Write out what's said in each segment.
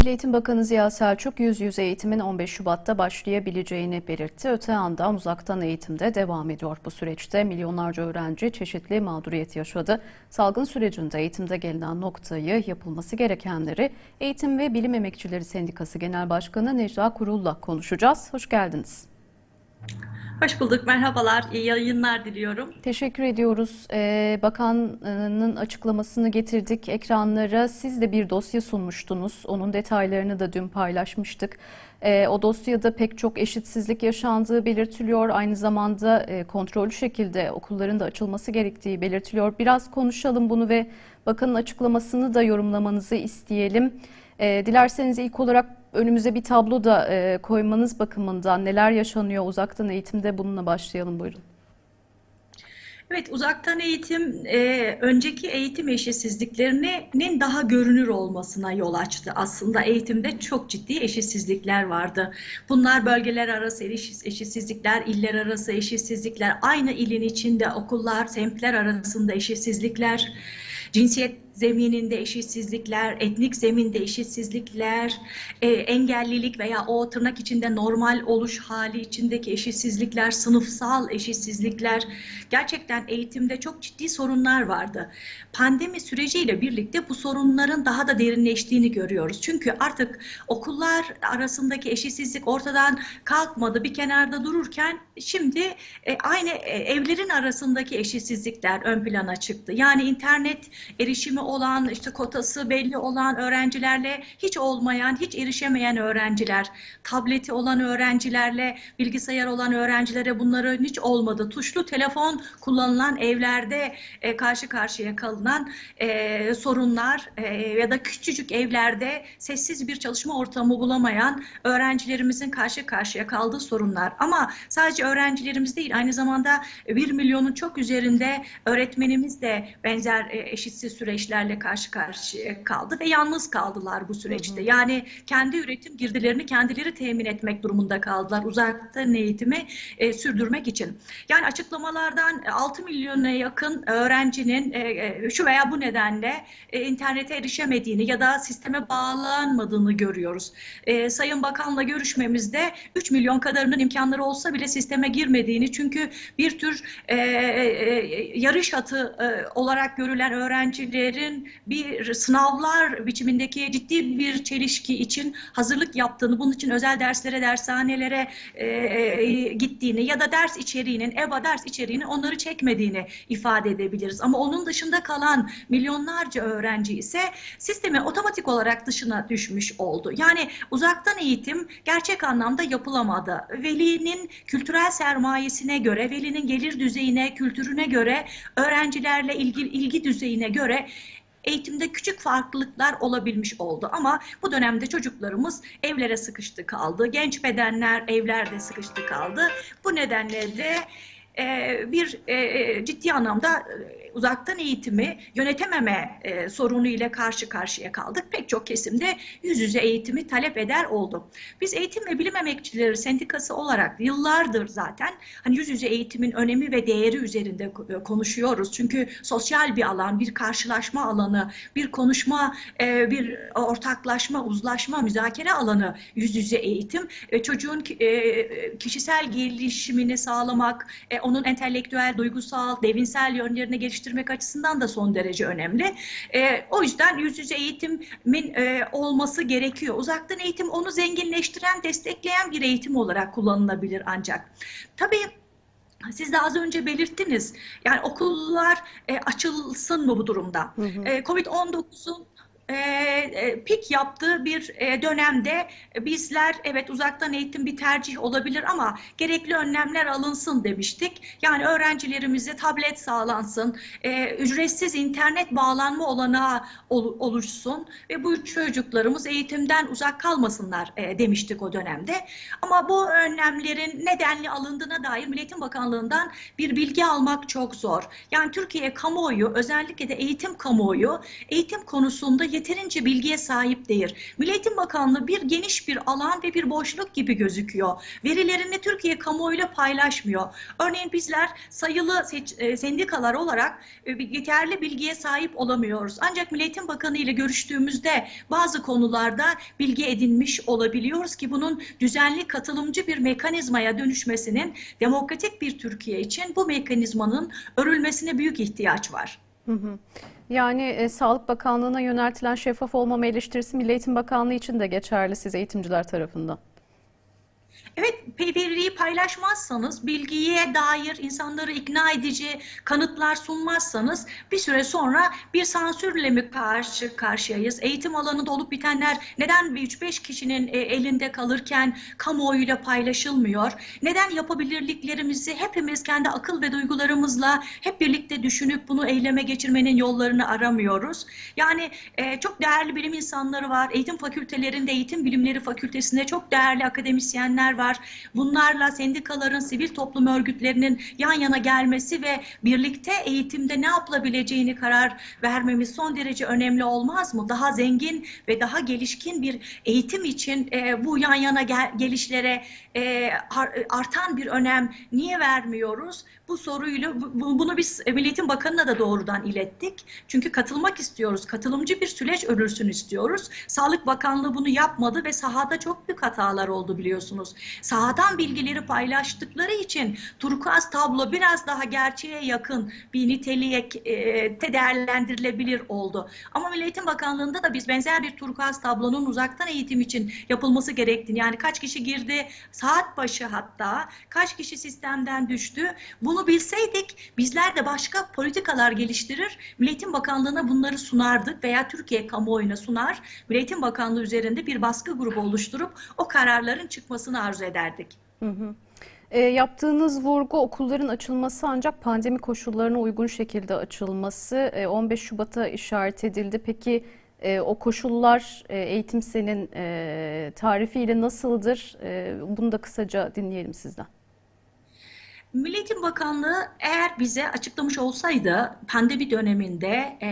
Milli Eğitim Bakanı Ziya Selçuk yüz yüze eğitimin 15 Şubat'ta başlayabileceğini belirtti. Öte yandan uzaktan eğitimde devam ediyor. Bu süreçte milyonlarca öğrenci çeşitli mağduriyet yaşadı. Salgın sürecinde eğitimde gelinen noktayı, yapılması gerekenleri Eğitim ve Bilim Emekçileri Sendikası Genel Başkanı Necla Kurul'la konuşacağız. Hoş geldiniz. Hoş bulduk, merhabalar, iyi yayınlar diliyorum. Teşekkür ediyoruz. Ee, bakanın açıklamasını getirdik ekranlara. Siz de bir dosya sunmuştunuz. Onun detaylarını da dün paylaşmıştık. Ee, o dosyada pek çok eşitsizlik yaşandığı belirtiliyor. Aynı zamanda e, kontrollü şekilde okulların da açılması gerektiği belirtiliyor. Biraz konuşalım bunu ve bakanın açıklamasını da yorumlamanızı isteyelim. E, dilerseniz ilk olarak önümüze bir tablo da e, koymanız bakımından neler yaşanıyor uzaktan eğitimde bununla başlayalım buyurun. Evet, uzaktan eğitim e, önceki eğitim eşitsizliklerinin daha görünür olmasına yol açtı. Aslında eğitimde çok ciddi eşitsizlikler vardı. Bunlar bölgeler arası eşitsizlikler, iller arası eşitsizlikler, aynı ilin içinde okullar, semtler arasında eşitsizlikler, cinsiyet zemininde eşitsizlikler, etnik zeminde eşitsizlikler, e, engellilik veya o tırnak içinde normal oluş hali içindeki eşitsizlikler, sınıfsal eşitsizlikler, gerçekten eğitimde çok ciddi sorunlar vardı. Pandemi süreciyle birlikte bu sorunların daha da derinleştiğini görüyoruz. Çünkü artık okullar arasındaki eşitsizlik ortadan kalkmadı, bir kenarda dururken şimdi e, aynı e, evlerin arasındaki eşitsizlikler ön plana çıktı. Yani internet erişimi olan, işte kotası belli olan öğrencilerle hiç olmayan, hiç erişemeyen öğrenciler, tableti olan öğrencilerle bilgisayar olan öğrencilere bunların hiç olmadı. Tuşlu telefon kullanılan evlerde e, karşı karşıya kalınan e, sorunlar e, ya da küçücük evlerde sessiz bir çalışma ortamı bulamayan öğrencilerimizin karşı karşıya kaldığı sorunlar. Ama sadece öğrencilerimiz değil, aynı zamanda bir milyonun çok üzerinde öğretmenimiz de benzer e, eşitsiz süreçlerle karşı karşıya kaldı ve yalnız kaldılar bu süreçte. Hı hı. Yani kendi üretim girdilerini kendileri temin etmek durumunda kaldılar uzaktan eğitimi e, sürdürmek için. Yani açıklamalardan 6 milyona yakın öğrencinin e, şu veya bu nedenle e, internete erişemediğini ya da sisteme bağlanmadığını görüyoruz. E, Sayın Bakan'la görüşmemizde 3 milyon kadarının imkanları olsa bile sisteme girmediğini çünkü bir tür e, e, yarış atı e, olarak görülen öğrencilerin bir sınavlar biçimindeki ciddi bir çelişki için hazırlık yaptığını, bunun için özel derslere, dershanelere e, e, gittiğini ya da ders içeriğinin, EBA ders içeriğinin onları çekmediğini ifade edebiliriz. Ama onun dışında kalan milyonlarca öğrenci ise sistemin otomatik olarak dışına düşmüş oldu. Yani uzaktan eğitim gerçek anlamda yapılamadı. Velinin kültürel sermayesine göre, velinin gelir düzeyine, kültürüne göre, öğrencilerle ilgili ilgi düzeyine göre eğitimde küçük farklılıklar olabilmiş oldu ama bu dönemde çocuklarımız evlere sıkıştı kaldı. Genç bedenler evlerde sıkıştı kaldı. Bu nedenle de bir ciddi anlamda uzaktan eğitimi yönetememe e, sorunu ile karşı karşıya kaldık. Pek çok kesimde yüz yüze eğitimi talep eder oldu. Biz Eğitim ve Bilim Emekçileri Sendikası olarak yıllardır zaten hani yüz yüze eğitimin önemi ve değeri üzerinde konuşuyoruz. Çünkü sosyal bir alan, bir karşılaşma alanı, bir konuşma, e, bir ortaklaşma, uzlaşma, müzakere alanı yüz yüze eğitim. E, çocuğun e, kişisel gelişimini sağlamak, e, onun entelektüel, duygusal, devinsel geliştirmek geliştirmek açısından da son derece önemli. E, o yüzden yüz yüze eğitimin e, olması gerekiyor. Uzaktan eğitim onu zenginleştiren, destekleyen bir eğitim olarak kullanılabilir ancak. Tabii siz de az önce belirttiniz. Yani okullar e, açılsın mı bu durumda? E, Covid-19'un e, e, pik yaptığı bir e, dönemde bizler evet uzaktan eğitim bir tercih olabilir ama gerekli önlemler alınsın demiştik. Yani öğrencilerimize tablet sağlansın, ücretsiz internet bağlanma olanağı oluşsun ve bu çocuklarımız eğitimden uzak kalmasınlar demiştik o dönemde. Ama bu önlemlerin nedenli alındığına dair Milletin Bakanlığı'ndan bir bilgi almak çok zor. Yani Türkiye kamuoyu özellikle de eğitim kamuoyu eğitim konusunda yeterince bilgiye sahip değil. Milli Eğitim Bakanlığı bir geniş bir alan ve bir boşluk gibi gözüküyor. Verilerini Türkiye kamuoyuyla paylaşmıyor. Örneğin bizler sayılı e, sendikalar olarak e, yeterli bilgiye sahip olamıyoruz. Ancak Milli Eğitim Bakanı ile görüştüğümüzde bazı konularda bilgi edinmiş olabiliyoruz ki bunun düzenli katılımcı bir mekanizmaya dönüşmesinin demokratik bir Türkiye için bu mekanizmanın örülmesine büyük ihtiyaç var. Yani e, Sağlık Bakanlığı'na yöneltilen şeffaf olmama eleştirisi Milli Eğitim Bakanlığı için de geçerli siz eğitimciler tarafından. Evet, veriyi paylaşmazsanız, bilgiye dair insanları ikna edici kanıtlar sunmazsanız bir süre sonra bir sansürle mi karşı karşıyayız? Eğitim alanında olup bitenler neden 3-5 kişinin e, elinde kalırken kamuoyuyla paylaşılmıyor? Neden yapabilirliklerimizi hepimiz kendi akıl ve duygularımızla hep birlikte düşünüp bunu eyleme geçirmenin yollarını aramıyoruz? Yani e, çok değerli bilim insanları var. Eğitim fakültelerinde, eğitim bilimleri fakültesinde çok değerli akademisyenler var. Bunlarla sendikaların, sivil toplum örgütlerinin yan yana gelmesi ve birlikte eğitimde ne yapılabileceğini karar vermemiz son derece önemli olmaz mı? Daha zengin ve daha gelişkin bir eğitim için e, bu yan yana gel- gelişlere e, ar- artan bir önem niye vermiyoruz? Bu soruyla bu- bu- bunu biz Milli Eğitim Bakanı'na da doğrudan ilettik. Çünkü katılmak istiyoruz. Katılımcı bir süreç örülsün istiyoruz. Sağlık Bakanlığı bunu yapmadı ve sahada çok büyük hatalar oldu biliyorsunuz. Sahadan bilgileri paylaştıkları için turkuaz tablo biraz daha gerçeğe yakın bir niteliğe e, de değerlendirilebilir oldu. Ama Milli Eğitim Bakanlığı'nda da biz benzer bir turkuaz tablonun uzaktan eğitim için yapılması gerektiğini yani kaç kişi girdi saat başı hatta kaç kişi sistemden düştü bunu bilseydik bizler de başka politikalar geliştirir Milli Eğitim Bakanlığı'na bunları sunardık veya Türkiye kamuoyuna sunar Milli Eğitim Bakanlığı üzerinde bir baskı grubu oluşturup o kararların çıkmasını ederdik. Hı hı. E, yaptığınız vurgu okulların açılması ancak pandemi koşullarına uygun şekilde açılması e, 15 Şubat'a işaret edildi. Peki e, o koşullar e, eğitim senin e, tarifiyle nasıldır? E, bunu da kısaca dinleyelim sizden. Milli Eğitim Bakanlığı eğer bize açıklamış olsaydı pandemi döneminde e,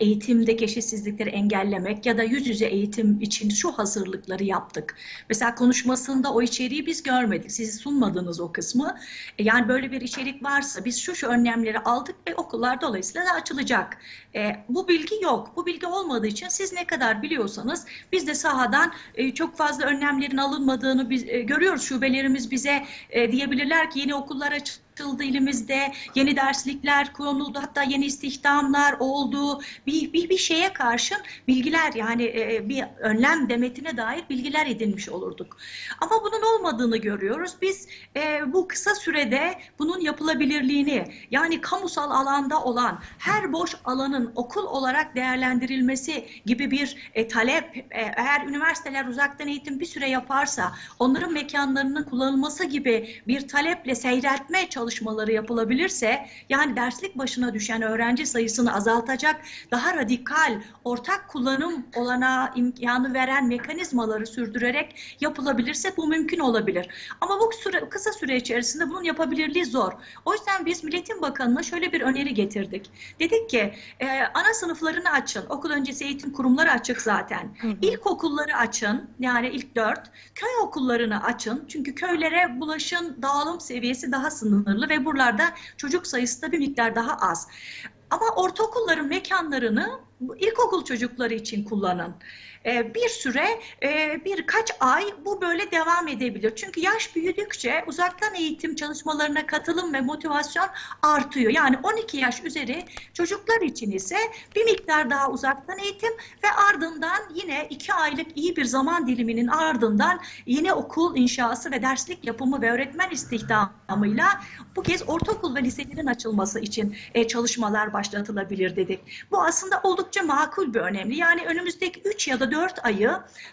eğitimdeki eşitsizlikleri engellemek ya da yüz yüze eğitim için şu hazırlıkları yaptık. Mesela konuşmasında o içeriği biz görmedik. Siz sunmadınız o kısmı. E, yani böyle bir içerik varsa biz şu şu önlemleri aldık ve okullar dolayısıyla da açılacak. E, bu bilgi yok. Bu bilgi olmadığı için siz ne kadar biliyorsanız biz de sahadan e, çok fazla önlemlerin alınmadığını biz e, görüyoruz. Şubelerimiz bize e, diyebilirler ki yeni okullar açıldı ilimizde, yeni derslikler konuldu, hatta yeni istihdamlar oldu. Bir, bir, bir şeye karşın bilgiler yani e, bir önlem demetine dair bilgiler edinmiş olurduk. Ama bunun olmadığını görüyoruz. Biz e, bu kısa sürede bunun yapılabilirliğini yani kamusal alanda olan her boş alanın okul olarak değerlendirilmesi gibi bir e, talep e, eğer üniversiteler uzaktan eğitim bir süre yaparsa onların mekanlarının kullanılması gibi bir taleple seyretme çalışmaları yapılabilirse yani derslik başına düşen öğrenci sayısını azaltacak daha radikal ortak kullanım olanağı imkanı veren mekanizmaları sürdürerek yapılabilirse bu mümkün olabilir. Ama bu süre, kısa süre içerisinde bunun yapabilirliği zor. O yüzden biz Milli Eğitim Bakanı'na şöyle bir öneri getirdik. Dedik ki e, ana sınıflarını açın. Okul öncesi eğitim kurumları açık zaten. Hı hı. İlkokulları açın. Yani ilk dört. Köy okullarını açın. Çünkü köylere bulaşın dağılım seviyesi daha sınırlı ve buralarda çocuk sayısı da bir miktar daha az. Ama ortaokulların mekanlarını ilkokul çocukları için kullanın. Ee, bir süre, e, birkaç ay bu böyle devam edebilir. Çünkü yaş büyüdükçe uzaktan eğitim çalışmalarına katılım ve motivasyon artıyor. Yani 12 yaş üzeri çocuklar için ise bir miktar daha uzaktan eğitim ve ardından yine 2 aylık iyi bir zaman diliminin ardından yine okul inşası ve derslik yapımı ve öğretmen istihdamıyla bu kez ortaokul ve liselerin açılması için e, çalışmalar başlatılabilir dedik. Bu aslında oldukça makul bir önemli. Yani önümüzdeki 3 ya da 4 ayı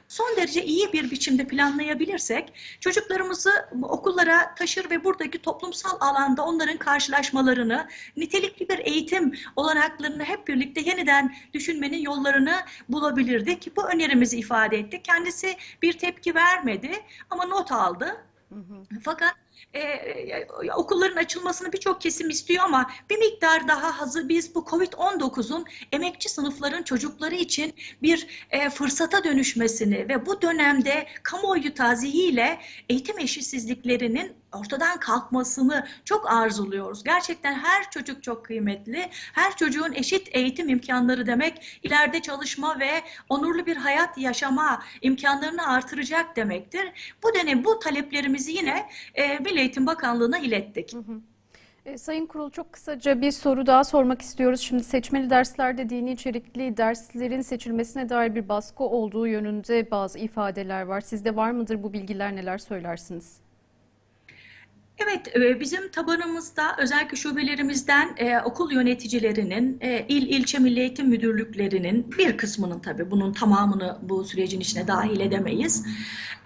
son derece iyi bir biçimde planlayabilirsek çocuklarımızı okullara taşır ve buradaki toplumsal alanda onların karşılaşmalarını, nitelikli bir eğitim olanaklarını hep birlikte yeniden düşünmenin yollarını bulabilirdik. Bu önerimizi ifade etti. Kendisi bir tepki vermedi ama not aldı. Hı hı. Fakat e, okulların açılmasını birçok kesim istiyor ama bir miktar daha hazır biz bu Covid-19'un emekçi sınıfların çocukları için bir e, fırsata dönüşmesini ve bu dönemde kamuoyu tazihiyle eğitim eşitsizliklerinin ortadan kalkmasını çok arzuluyoruz. Gerçekten her çocuk çok kıymetli. Her çocuğun eşit eğitim imkanları demek ileride çalışma ve onurlu bir hayat yaşama imkanlarını artıracak demektir. Bu dönem bu taleplerimizi yine e, Milli Eğitim Bakanlığı'na ilettik. E, Sayın Kurul çok kısaca bir soru daha sormak istiyoruz. Şimdi seçmeli derslerde dini içerikli derslerin seçilmesine dair bir baskı olduğu yönünde bazı ifadeler var. Sizde var mıdır bu bilgiler neler söylersiniz? Evet, e, bizim tabanımızda özellikle şubelerimizden e, okul yöneticilerinin, e, il ilçe milli eğitim müdürlüklerinin bir kısmının tabii bunun tamamını bu sürecin içine dahil edemeyiz.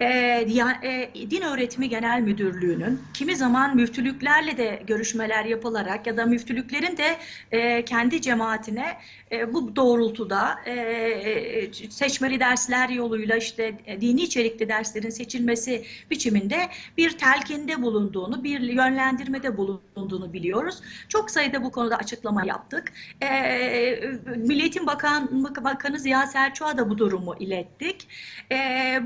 E, ya- e, Din Öğretimi Genel Müdürlüğü'nün kimi zaman müftülüklerle de görüşmeler yapılarak ya da müftülüklerin de e, kendi cemaatine e, bu doğrultuda e, e, seçmeli dersler yoluyla işte e, dini içerikli derslerin seçilmesi biçiminde bir telkinde bulunduğunu, bir yönlendirmede bulunduğunu biliyoruz. Çok sayıda bu konuda açıklama yaptık. E, Milli Eğitim Bakan, Bakanı Ziya Selçuk'a da bu durumu ilettik. E,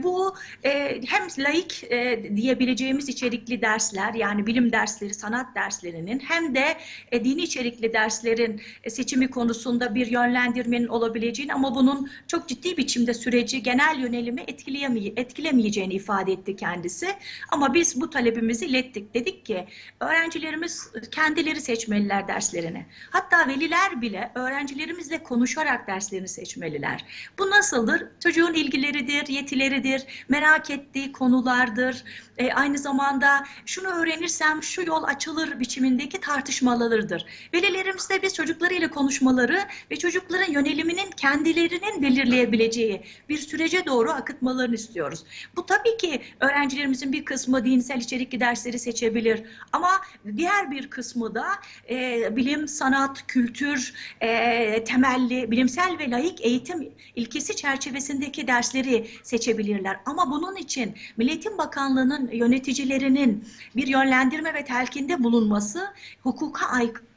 bu e, hem laik e, diyebileceğimiz içerikli dersler yani bilim dersleri, sanat derslerinin hem de e, dini içerikli derslerin e, seçimi konusunda bir yönlendirmenin olabileceğini ama bunun çok ciddi biçimde süreci genel yönelimi etkilemeyeceğini ifade etti kendisi. Ama biz bu talebimizi ilettik. Dedik ki öğrencilerimiz kendileri seçmeliler derslerini. Hatta veliler bile öğrencilerimizle konuşarak derslerini seçmeliler. Bu nasıldır? Çocuğun ilgileridir, yetileridir, merak ettiği konulardır. E, aynı zamanda şunu öğrenirsem şu yol açılır biçimindeki tartışmalarıdır. Velilerimizle biz çocuklarıyla konuşmaları ve çocukların yöneliminin kendilerinin belirleyebileceği bir sürece doğru akıtmalarını istiyoruz. Bu tabii ki öğrencilerimizin bir kısmı dinsel içerikli dersleri seçebilir ama diğer bir kısmı da e, bilim, sanat, kültür e, temelli, bilimsel ve laik eğitim ilkesi çerçevesindeki dersleri seçebilirler. Ama bunun için Milli Eğitim Bakanlığı'nın yöneticilerinin bir yönlendirme ve telkinde bulunması hukuka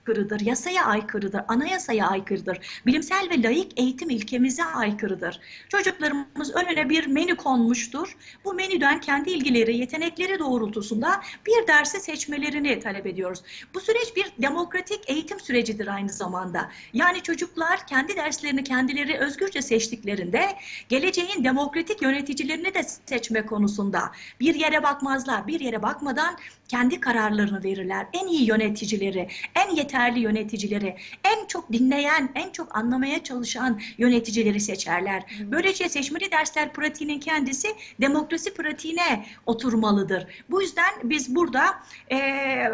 aykırıdır, yasaya aykırıdır, anayasaya aykırıdır, bilimsel ve laik eğitim ilkemize aykırıdır. Çocuklarımız önüne bir menü konmuştur. Bu menüden kendi ilgileri, yetenekleri doğrultusunda bir dersi seçmelerini talep ediyoruz. Bu süreç bir demokratik eğitim sürecidir aynı zamanda. Yani çocuklar kendi derslerini kendileri özgürce seçtiklerinde geleceğin demokratik yöneticilerini de seçme konusunda bir yere bakmazlar. Bir yere bakmadan kendi kararlarını verirler. En iyi yöneticileri, en yeterli yöneticileri, en çok dinleyen, en çok anlamaya çalışan yöneticileri seçerler. Böylece seçmeli dersler pratiğinin kendisi demokrasi pratiğine oturmalıdır. Bu yüzden biz burada eee,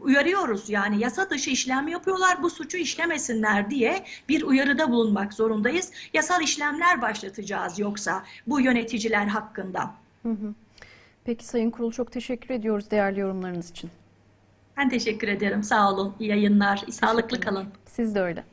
uyarıyoruz yani yasa dışı işlem yapıyorlar bu suçu işlemesinler diye bir uyarıda bulunmak zorundayız. Yasal işlemler başlatacağız yoksa bu yöneticiler hakkında. Peki Sayın Kurul çok teşekkür ediyoruz değerli yorumlarınız için. Ben teşekkür ederim. Sağ olun. İyi yayınlar. Sağlıklı kalın. Siz de öyle.